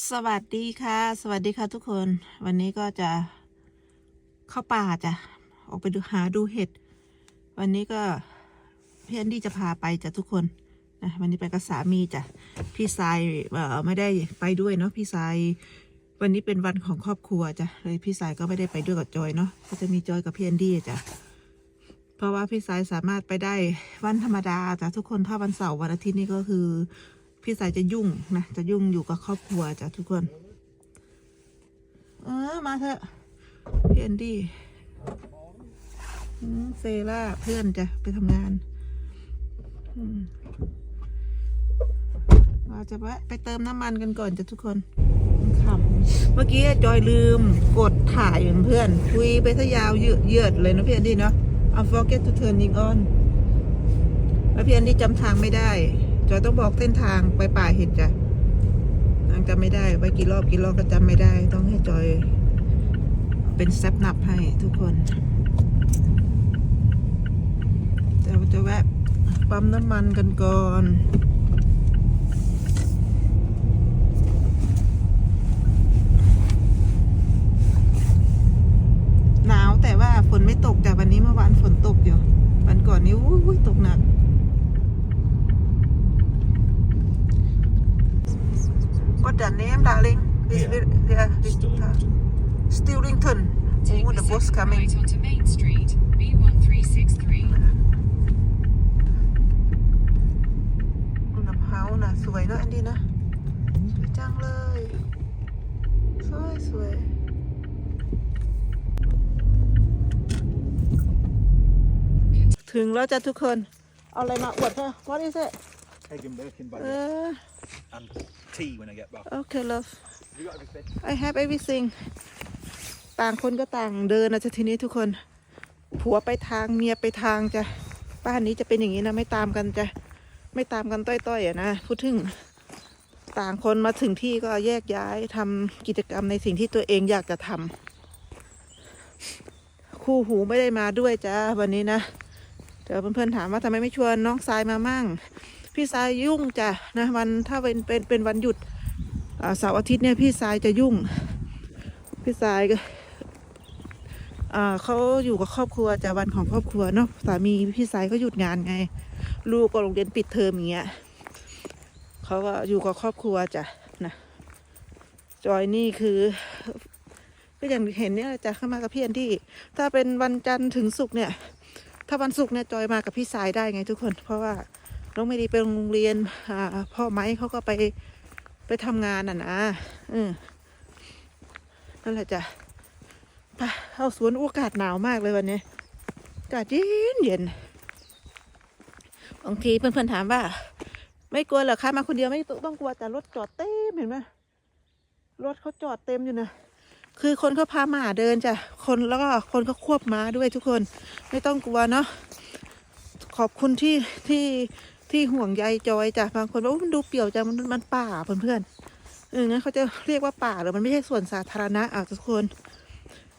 สวัสดีค่ะ สวัสดีค่ะทุกคน วันนี้ก็จะเข้าป่าจ้ะ ออกไปดูหาดูเห็ด วันนี้ก็พี่แอนดี้จะพาไปจ้ะทุกคนนะวันนี้ไปกับสามีจ้ะ พี่ทรายเอ่อไม่ได้ไปด้วยเนาะพี่ทรายวันนี้เป็นวันของครอบครัวจ้ะเลยพี่ทรายก็ไม่ได้ไปด้วยกับจอยเนาะก็จะมีจอยกับพี่แอนดี้จ้ะเพราะว่าพี่ทรายสามารถไปได้วันธรรมดาจ้ะทุกคนถ้าวันเสาร์วันอาทิตย์นี่ก็คือ พี่สายจะยุ่งนะจะยุ่งอยู่กับครอบครัวจ้ะทุกคน เออมาเถอะพี่แอนดี้เซล่าเพื่อนจะไปทำงานเราจะแวะไปเติมน้ำมันกันก่อนจ้ะทุกคนขำเมื่อกี้จอยลืมกดถ่ายเพื่อนคุยไปซะยาวเยือเยือดเลยนะพี่แอนดี้เนาะ I forget to turning on แล้วพี่แอนดี้จำทางไม่ได้ จอยต้องบอกเส้นทางไปป่าเห็ดจ้ะนางจำไม่ได้ไปกี่รอบกี่รอบก็จำไม่ได้ ต้องให้จอย เป็นแซปนับให้ทุกคนจะจะแวะปั๊มน้ำมันกันก่อนหนาวแต่ว่าฝนไม่ตกแต่วันนี้เมื่อวานฝนตกอยู่วันก่อนนี้อุ้ยตกหนัก What the name, darling? This, Here. yeah, this, uh, Stillington. Stillington. Take Oh, the the bus second coming. right onto Main Street, B1363. น้ำเฮานะสวยเนอะแอนดี้นะสวยจังเลย สวยสวยถึงแล้วจ้ะทุกคน เอาอะไรมาอวดเธอ What is it Egg and Birkin เอ bag อ and tea when I get back. Okay love you got everything? I have everything ต่างคนก็ต่างเดินนะจ๊ะทีนี้ทุกคน ผัวไปทางเมียไปทางจ้ะ บ้านนี้จะเป็นอย่างนี้นะ ไม่ตามกันจ้ะ ไม่ตามกันต้อยๆอะนะ พูดถึง ต่างคนมาถึงที่ก็แยกย้ายทำกิจกรรมในสิ่งที่ตัวเองอยากจะทำ คู่หูไม่ได้มาด้วยจ้าวันนี้นะ เดี๋ยวเพื่อนๆถามว่าทำไมไม่ชวนน้องทรายมามั่ง พี่ทรายยุ่งจ้ะนะวันถ้าเป็นเป็นเป็นวันหยุดอ่าเสาร์อาทิตย์เนี่ยพี่ทรายจะยุ่ง พี่ทรายก็อ่าเขาอยู่กับครอบครัวจะวันของครอบครัวเนาะสามีพี่ทรายก็หยุดงานไง ลูกก็โรงเรียนปิดเทอมอย่างเงี้ยเขาก็อยู่กับครอบครัวจ้ะนะจอยนี่คือก็อย่างเห็นเนี่ยจะเข้ามากับพี่แอนที่ ถ้าเป็นวันจันทร์ถึงศุกร์เนี่ย ถ้าวันศุกร์เนี่ยจอยมากับพี่สายได้ไงทุกคน เพราะว่า น้องไม่ด้ไปโรงเรียนพ่อไม้เขาก็ไปไปทำงานอะนะอืมนั่นแหละจ้ะไปเข้าสวนอากาศหนาวมากเลยวันนี้อากาศเย็นเย็นบางทีเพื่อนๆถามว่า ไม่กลัวเหรอคะมาคนเดียวไม่ต้องกลัวแต่รถจอดเต็มเห็นไหมรถเขาจอดเต็มอยู่นะคือคนเขาพาหมาเดินจ้ะคนแล้วก็คนเขาควบม้าด้วยทุกคนไม่ต้องกลัวเนาะขอบคุณที่ที่ ที่ห่วงใยจอยจ้ะบางคนบอกว่ามันดูเปี่ยวจังมันมันป่าเพื่อนๆเอองั้นเขาจะเรียกว่าป่าหรือมันไม่ใช่ส่วนสาธารณะอะทุกคน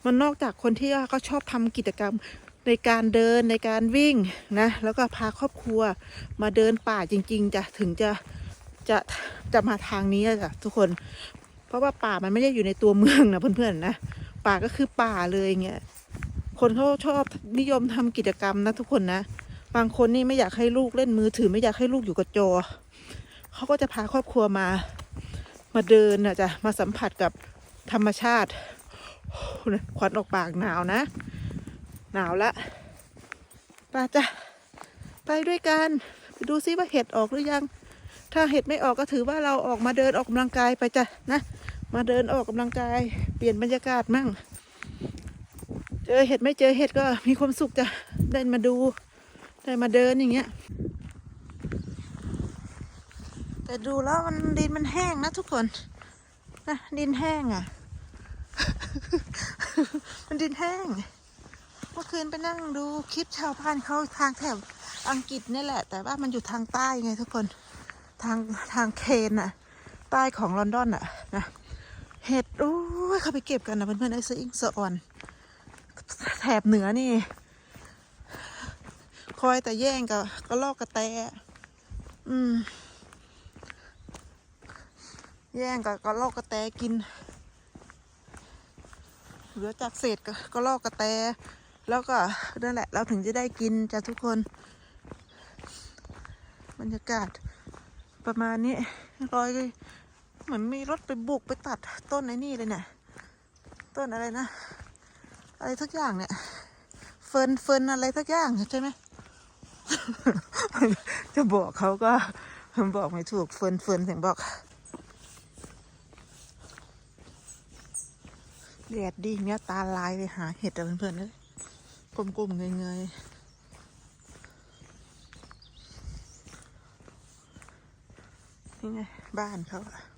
มันนอกจากคนที่เขาชอบทำกิจกรรมในการเดินในการวิ่งนะ แล้วก็พาครอบครัวมาเดินป่าจริง ๆจะถึงจะจะจะมาทางนี้จ้ะทุกคน เพราะว่าป่ามันไม่ได้อยู่ในตัวเมืองนะเพื่อนๆนะป่าก็คือป่าเลยเงี้ยคนเขาชอบนิยมทำกิจกรรมนะทุกคนนะ บางคนนี่ไม่อยากให้ลูกเล่นมือถือไม่อยากให้ลูกอยู่กับจอเขาก็จะพาครอบครัวมา มาเดินนะจ๊ะมาสัมผัสกับธรรมชาติควันออกปากหนาวนะ หนาวละไป้าจ้ะไปด้วยกันไปดูซิว่าเห็ดออกหรือยัง ถ้าเห็ดไม่ออกก็ถือว่าเราออกมาเดินออกกำลังกายไปจ้ะนะ มาเดินออกกำลังกาย เปลี่ยนบรรยากาศมั่ง เจอเห็ดไม่เจอเห็ดก็มีความสุขจ้ะได้มาดู ได้มาเดินอย่างเงี้ย แต่ดูแล้วมันดินมันแห้งนะทุกคนนะดินแห้งอะ มันดินแห้ง เมื่อคืนไปนั่งดูคลิปชาวบ้านเขาทางแถบอังกฤษนี่แหละ แต่ว่ามันอยู่ทางใต้ไงทุกคน ทางทางเคนอะใต้ของลอนดอนอะนะเห็ดโอ้ยเขาไปเก็บกันนะเพื่อนๆไอ้ซิงเซออนแถบเหนือนี่ คอยแต่แย่งกับก็ลอกกระแตอืม แย่งกับกระลอกกระแตกิน เหลือจากเศษก็กระลอกกระแต แล้วก็นั่นแหละ เราถึงจะได้กินจ้ะทุกคน บรรยากาศประมาณนี้รอยเหมือนมีรถไปบุกไปตัดต้นไอ้นี่เลยเนี่ยต้นอะไรนะ อะไรทุกอย่างเนี่ย เฟินเฟินอะไรทุกอย่างใช่ไหม จะบอกเขาก็บอกไม่ถูกเฟินเฟินถึงบอกแดดดีเนี้ยตาลายไปหาเห็ดอะเพื่อนๆเลยกลมๆเงยๆนี่ไงบ้านเขาอะ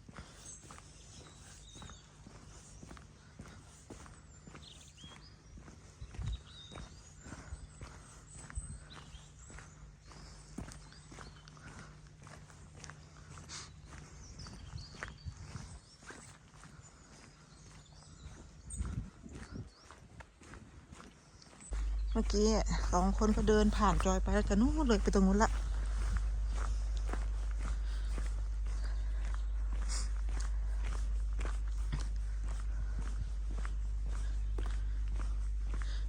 เมื่อกี้สองคนก็เดินผ่านจอยไปแล้วจะนู้นเลยไปตรงนู้นละ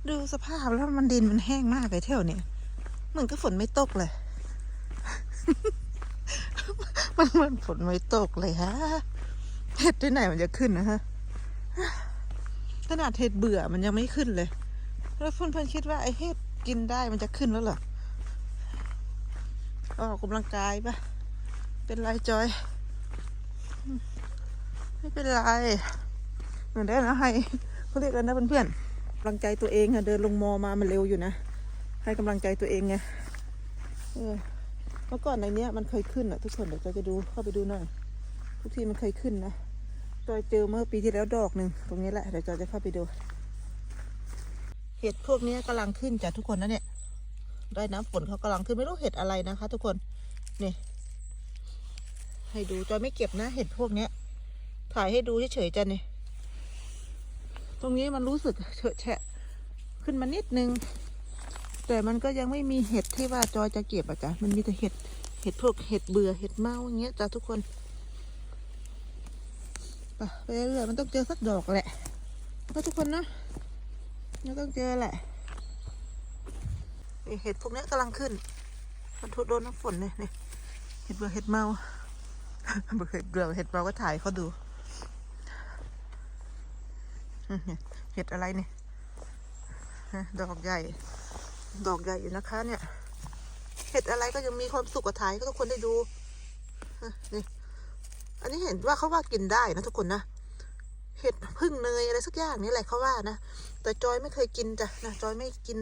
ดูสภาพแล้วมันดินมันแห้งมากเลยเที่ยวเนี่ยเหมือนก็ฝนไม่ตกเลย มันมือนฝนไม่ตกเลยฮะเห็ดที่ไหนมันจะขึ้นนะฮะขนาดเห็ดเบื่อมันยังไม่ขึ้นเลย แล้วเพื่อนๆคิดว่าไอ้เห็ดกินได้มันจะขึ้นแล้วเหรอออกกำลังกายปะเป็นไรจอย ไม่เป็นไรเหมือนได้นะให้เขาเรียกกันนะเพื่อนๆกำลังใจตัวเองอะเดินลงมอมามันเร็วอยู่นะ ให้กำลังใจตัวเองไงเออเมื่อก่อนในเนี้ยมันเคยขึ้นอะทุกคนเดี๋ยวจอยจะดูเข้าไปดูหน่อยทุกทีมันเคยขึ้นนะจอยเจอเมื่อปีที่แล้วดอกหนึ่งตรงนี้แหละเดี๋ยวจอยจะเข้าไปดู เห็ดพวกนี้กำลังขึ้นจ้ะทุกคนนะเนี่ย ได้น้ำฝนเขากำลังขึ้นไม่รู้เห็ดอะไรนะคะ ทุกคนนี่ให้ดูจอยไม่เก็บนะเห็ดพวกเนี้ย ถ่ายให้ดูเฉยๆจ้ะนี่ยตรงนี้มันรู้สึกเฉอะแฉะขึ้นมานิดนึง แต่มันก็ยังไม่มีเห็ดที่ว่าจอยจะเก็บอะจ้ะมันมีแต่เห็ดเห็ดพวกเห็ดเบื่อเห็ดเมาอย่างเงี้ยจ้ะทุกคนไปไปเรื่อยมันต้องเจอสักดอกแหละก็ทุกคนนะ ไม่ต้องเจอแหละนี่เห็ดพวกนี้กำลังขึ้นมันทุดโดนน้ำฝนเลยนี่เห็ดเบื่อเห็ดเมาเบือเห็ดเบื่อเห็ดเมาก็ถ่ายเขาดู เห็ดอะไรเนี่ยดอกใหญ่ ดอกใหญ่อยู่นะคะเนี่ย เห็ดอะไรก็ยังมีความสุขกับถ่ายให้ทุกคนได้ดูนี่อันนี้เห็นว่าเขาว่ากินได้นะทุกคนนะ เห็ดพึ่งเนยอะไรสักอย่างนี่แหละเขาว่านะ แต่จอยไม่เคยกินจ้ะนะจอยไม่กิน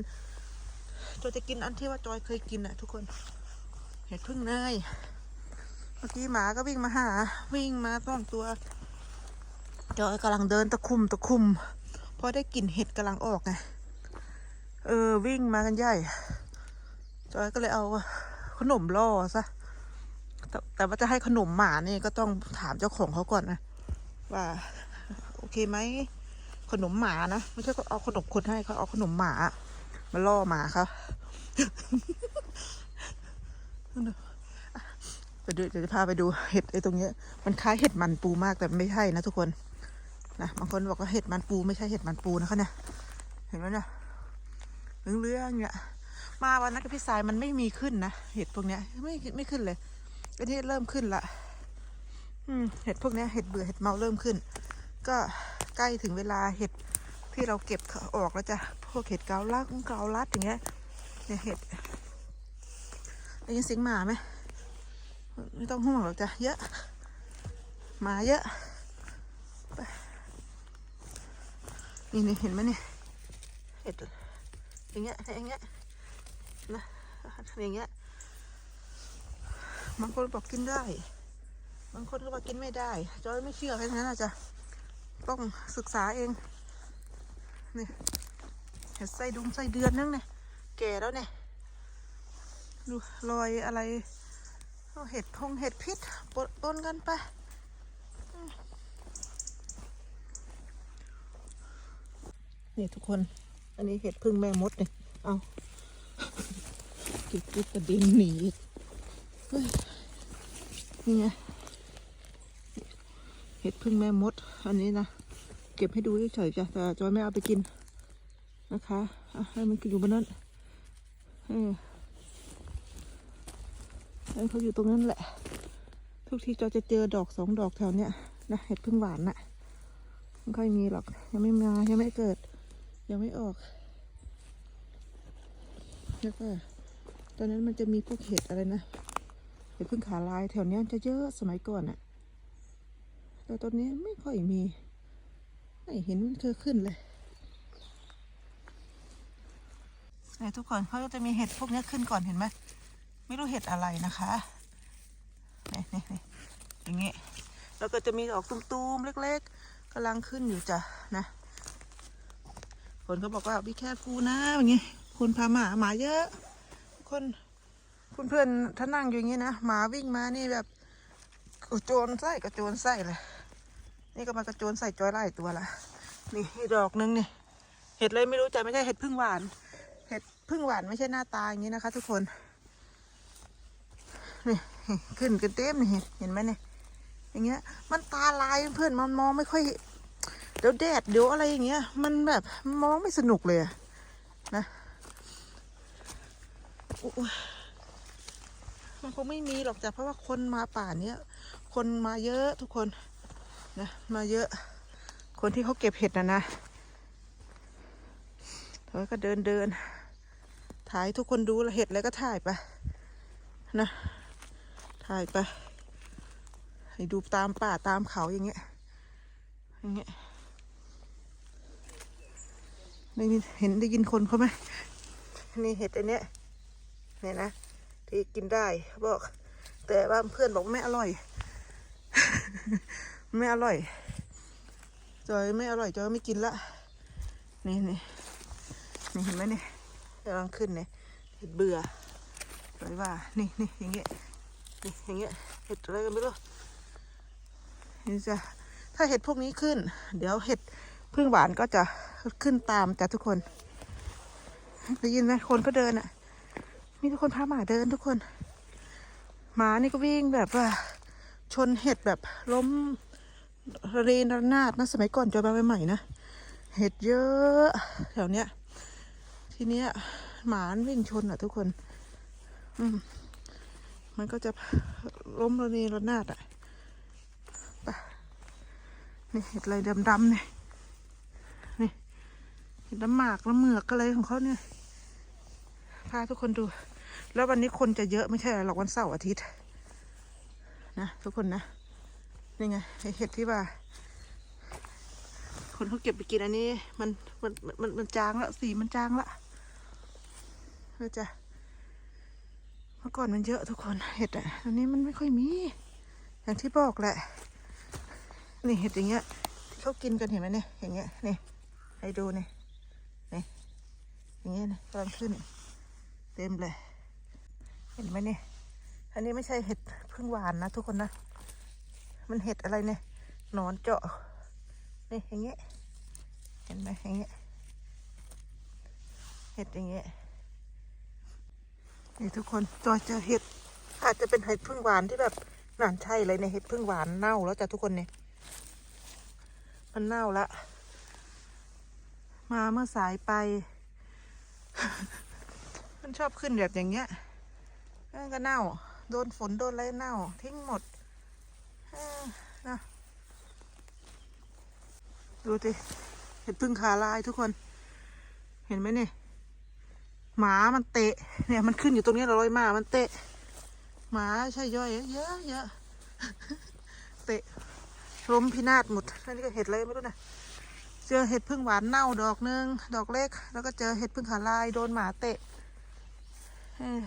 จอยจะกินอันที่ว่าจอยเคยกินอะทุกคน เห็ดพึ่งเนยเมื่อกี้หมาก็วิ่งมาหา วิ่งมาต้อนตัว จอยกำลังเดินตะคุ่มตะคุ่มเพราะได้กลิ่นเห็ดกำลังออกไงเออวิ่งมากันใหญ่ จอยก็เลยเอาขนมล่อซะแต่แต่ว่าจะให้ขนมหมานี่ก็ต้องถามเจ้าของเขาก่อนนะว่า โอเคไหม ขนมหมานะ ไม่ใช่ก็เอาขนมคนให้เขาเอาขนมหมา มาล่อหมาเขาไปดูเดี๋ยวจะพาไปดูเห็ดไอ้ตรงเนี้ย มันคล้ายเห็ดมันปูมากแต่ไม่ใช่นะทุกคนนะบางคนบอกว่าเห็ดมันปูไม่ใช่เห็ดมันปูนะคะเนี่ยเห็นไหมเนี่ยเรื่องๆเนี่ยมาวันนั้นกับพี่สายมันไม่มีขึ้นนะเห็ดพวกเนี้ยไม่ไม่ขึ้นเลยอันนี้เริ่มขึ้นละอืมเห็ดพวกเนี้ยเห็ดเบื่อเห็ดเมาเริ่มขึ้น ก็ใกล้ถึงเวลาเห็ดที่เราเก็บออกแล้วจ้ะ พวกเห็ดเกาลัดเกาลัดอย่างเงี้ย เนี่ยเห็ดได้ยินเสียงหมาไหม ไม่ต้องห่วงหรอกจ้ะ เยอะหมาเยอะไปนี่นี่เห็นไหมเนี่ย เห็ดอย่างเงี้ย อย่างเงี้ย นะ อย่างเงี้ย บางคนบอกกินได้ บางคนก็บอกกินไม่ได้ จอยไม่เชื่อแค่นั้นนะจ๊ะ ต้องศึกษาเองนี่เห็ดไส้ดุงไส้เดือนนึงเนี่ยแก่แล้วเนี่ยดูรอยอะไรเห็ดพงเห็ดพิษปนปนกันไปนี่ทุกคน อันนี้เห็ดพึ่งแม่มดเนี่ยเอากิ๊กกิ๊กกระเด็นหนีอีกเฮ้ยนี่ไง เห็ดพึ่งแม่มด อันนี้นะ เก็บให้ดูเฉยๆจ้ะแต่จอยไม่เอาไปกินนะคะให้มันกินอยู่บนนั้นเออให้เขาอยู่ตรงนั้นแหละ ทุกทีจอยจะเจอดอกสองดอกแถวเนี้ยนะเห็ดพึ่งหวานน่ะไม่ค่อยมีหรอก ยังไม่มายังไม่เกิด ยังไม่ออกแล้วก็ตอนนั้นมันจะมีพวกเห็ดอะไรนะเห็ดพึ่งขาลายแถวเนี้ยจะเยอะสมัยก่อนอะ แต่ตอนนี้ไม่ค่อยมี ไม่เห็นมันเคยขึ้นเลยไหนทุกคนเขาจะมีเห็ดพวกนี้ขึ้นก่อนเห็นไหมไม่รู้เห็ดอะไรนะคะนี่นี่นี่อย่างงี้แล้วก็จะมีออกตุ้มๆเล็ก ๆกำลังขึ้นอยู่จ้ะนะคนเขาบอกว่าพี่แค่ฟูนะอย่างงี้คนพาหมาหมาเยอะ คนเพื่อนๆถ้านั่งอยู่อย่างงี้นะหมาวิ่งมานี่แบบกระโจนไส้กระโจนไส้เลย นี่ก็มากระโจนใส่จอยไล่ตัวละนี่ดอกนึงนี่ เห็ดเลยไม่รู้ใจไม่ใช่เห็ดพึ่งหวาน เห็ดพึ่งหวานไม่ใช่หน้าตาอย่างนี้นะคะ ทุกคน นี่ขึ้นกันเต็มนี่เห็นไหมเนี่ยอย่างเงี้ย มันตาลายเพื่อนมันมองไม่ค่อย เดี๋ยวแดดเดี๋ยวอะไรอย่างเงี้ย มันแบบมองไม่สนุกเลยอะนะมันคงไม่มีหรอกจ้ะเพราะว่าคนมาป่าเนี้ยคนมาเยอะทุกคน นะมาเยอะ คนที่เขาเก็บเห็ดนะนะเธอก็เดินเดินถ่ายทุกคนดูแล้วเห็ดแล้วก็ถ่ายไปนะ ถ่ายไป ให้ดูตามป่าตามเขาอย่างเงี้ยอย่างเงี้ยได้ยินเห็นได้ยินคนเขาไหมนี่เห็ดอันเนี้ยเนี่ยนะที่กินได้เขาบอก แต่ว่าเพื่อนบอกว่าไม่อร่อย ไม่อร่อย จอยไม่อร่อย จอยไม่กินละ นี่นี่นี่เห็นไหมนี่กำลังขึ้นเนี่ยเห็ดเบื่อจอยว่า นี่นี่อย่างเงี้ย นี่อย่างเงี้ย เห็ดอะไรกันไม่รู้นี่จะถ้าเห็ดพวกนี้ขึ้น เดี๋ยวเห็ดพึ่งหวานก็จะขึ้นตามจ้ะทุกคนได้ยินไหมคนก็เดินอะ มีทุกคนพาหมาเดินทุกคนหมานี่ก็วิ่งแบบว่าชนเห็ดแบบล้ม เรนรนาดนะสมัยก่อนจอยมาใหม่ๆนะ เห็ดเยอะแถวเนี้ย ทีเนี้ยหมานวิ่งชนอะทุกคน อืมมันก็จะล้มระเนระนาดอะนี่เห็ดอะไรดำๆเนี่ยนี่เห็ดน้ำหมากน้ำเหมือกอะไรของเขาเนี่ย พาทุกคนดู แล้ววันนี้คนจะเยอะไม่ใช่หรอกวันเสาร์อาทิตย์ นะทุกคนนะ นี่ไงไอเห็ดที่ว่า คนเขาเก็บไปกินอันนี้ มันมันมันมันจางละสีมันจางละเพื่อจะเมื่อก่อนมันเยอะทุกคนเห็ดอะอันนี้มันไม่ค่อยมี อย่างที่บอกแหละ นี่เห็ดอย่างเงี้ยที่เขากินกันเห็นไหมเนี่ยอย่างเงี้ยนี่ให้ดูนี่นี่อย่างเงี้ยนะกำลังขึ้น เต็มเลย เห็นไหมเนี่ยอันนี้ไม่ใช่เห็ดพึ่งหวานนะทุกคนนะ มันเห็ดอะไรเนี่ยนอนเจาะนี่อย่างเงี้ยเห็นไหมอย่างเงี้ยเห็ดอย่างเงี้ยนี่ทุกคนจอยเจอเห็ด อาจจะเป็นเห็ดพึ่งหวานที่แบบนั่นใช่เลยเนี่ยเห็ดพึ่งหวานเน่าแล้วจ้ะทุกคนเนี่ยมันเน่าละ มาเมื่อสายไป มันชอบขึ้นแบบอย่างเงี้ยก็เน่า โดนฝนโดนอะไรเน่า ทิ้งหมด นะดูสิเห็ดพึ่งขาลายทุกคน เห็นไหมเนี่ยหมามันเตะ เนี่ยมันขึ้นอยู่ตรงนี้เราลอยหมามันเตะ หมาใช่ย่อย เยอะเยอะเตะล้มพินาศหมดนนี้ก็เห็ดอะไรไม่รู้นะเจอเห็ดพึ่งหวานเน่าดอกหนึง ดอกเล็ก แล้วก็เจอเห็ดพึ่งขาลายโดนหมาเตะเอ้ย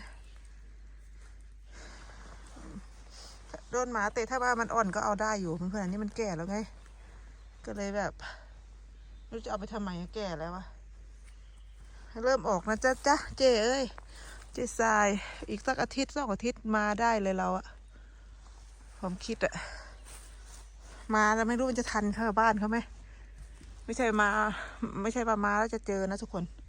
โดนหมาเตะถ้าว่ามันอ่อนก็เอาได้อยู่เพื่อนๆอันนี้มันแก่แล้วไง ก็เลยแบบไม่รู้จะเอาไปทำไมแก่แล้ววะเริ่มออกนะจ๊ะจ๊ะเจ๊เอ้ยเจ๊ทรายอีกสักอาทิตย์สองอาทิตย์มาได้เลยเราอะผมคิดอะมาแล้วไม่รู้มันจะทันเข้าบ้านเขาไหมไม่ใช่มา ไม่ใช่ว่ามาแล้วจะเจอนะทุกคน